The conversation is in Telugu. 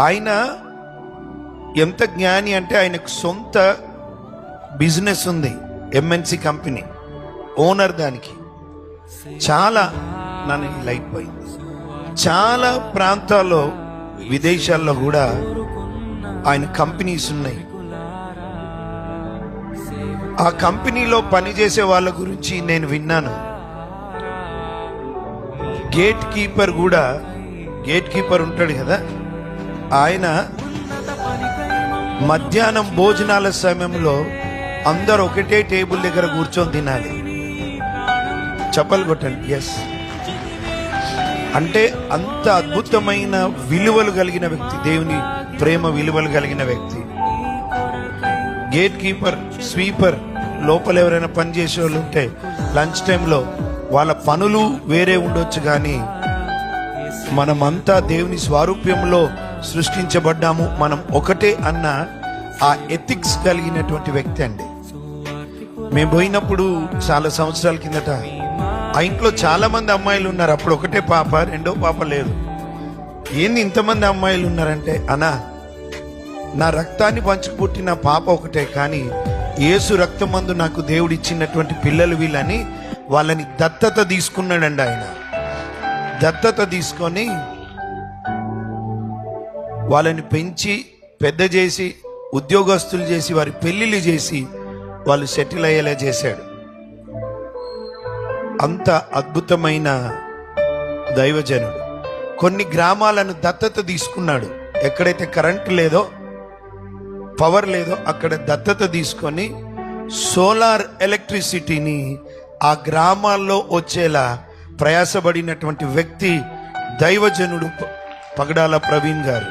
ఆయన ఎంత జ్ఞాని అంటే ఆయనకు సొంత బిజినెస్ ఉంది ఎంఎన్సి కంపెనీ. ఓనర్ దానికి. చాలా నన్ను లైట్ పోయింది. చాలా ప్రాంతాల్లో విదేశాల్లో కూడా ఆయన కంపెనీస్ ఉన్నాయి. ఆ కంపెనీలో పనిచేసే వాళ్ళ గురించి నేను విన్నాను. గేట్ కీపర్ కూడా గేట్ కీపర్ ఉంటాడు కదా ఆయన మధ్యాహ్నం భోజనాల సమయంలో అందరు ఒకటే టేబుల్ దగ్గర కూర్చొని తినాలి. చెప్పలు కొట్టండి. ఎస్ అంటే అంత అద్భుతమైన విలువలు కలిగిన వ్యక్తి దేవుని ప్రేమ విలువలు కలిగిన వ్యక్తి. గేట్ కీపర్ స్వీపర్ లోపల ఎవరైనా పని చేసే వాళ్ళు ఉంటే లంచ్ టైంలో వాళ్ళ పనులు వేరే ఉండొచ్చు కానీ మనమంతా దేవుని స్వారూప్యంలో సృష్టించబడ్డాము మనం ఒకటే అన్న ఆ ఎథిక్స్ కలిగినటువంటి వ్యక్తి అండి. మేము పోయినప్పుడు చాలా సంవత్సరాల కిందట ఆ ఇంట్లో చాలా మంది అమ్మాయిలు ఉన్నారు. అప్పుడు ఒకటే పాప రెండో పాప లేదు. ఏంది ఇంతమంది అమ్మాయిలు ఉన్నారంటే అనా నా రక్తాన్ని పంచుకు పుట్టిన పాప ఒకటే కానీ యేసు రక్తమందు నాకు దేవుడు ఇచ్చినటువంటి పిల్లలు వీళ్ళని వాళ్ళని దత్తత తీసుకున్నాడండి ఆయన. దత్తత తీసుకొని వాళ్ళని పెంచి పెద్ద చేసి ఉద్యోగస్తులు చేసి వారి పెళ్ళిళ్ళు చేసి వాళ్ళు సెటిల్ అయ్యేలా చేశాడు. అంత అద్భుతమైన దైవజనుడు. కొన్ని గ్రామాలను దత్తత తీసుకున్నాడు. ఎక్కడైతే కరెంట్ లేదో పవర్ లేదో అక్కడ దత్తత తీసుకొని సోలార్ ఎలక్ట్రిసిటీని ఆ గ్రామాల్లో వచ్చేలా ప్రయాసపడినటువంటి వ్యక్తి దైవజనుడు పగడాల ప్రవీణ్ గారు.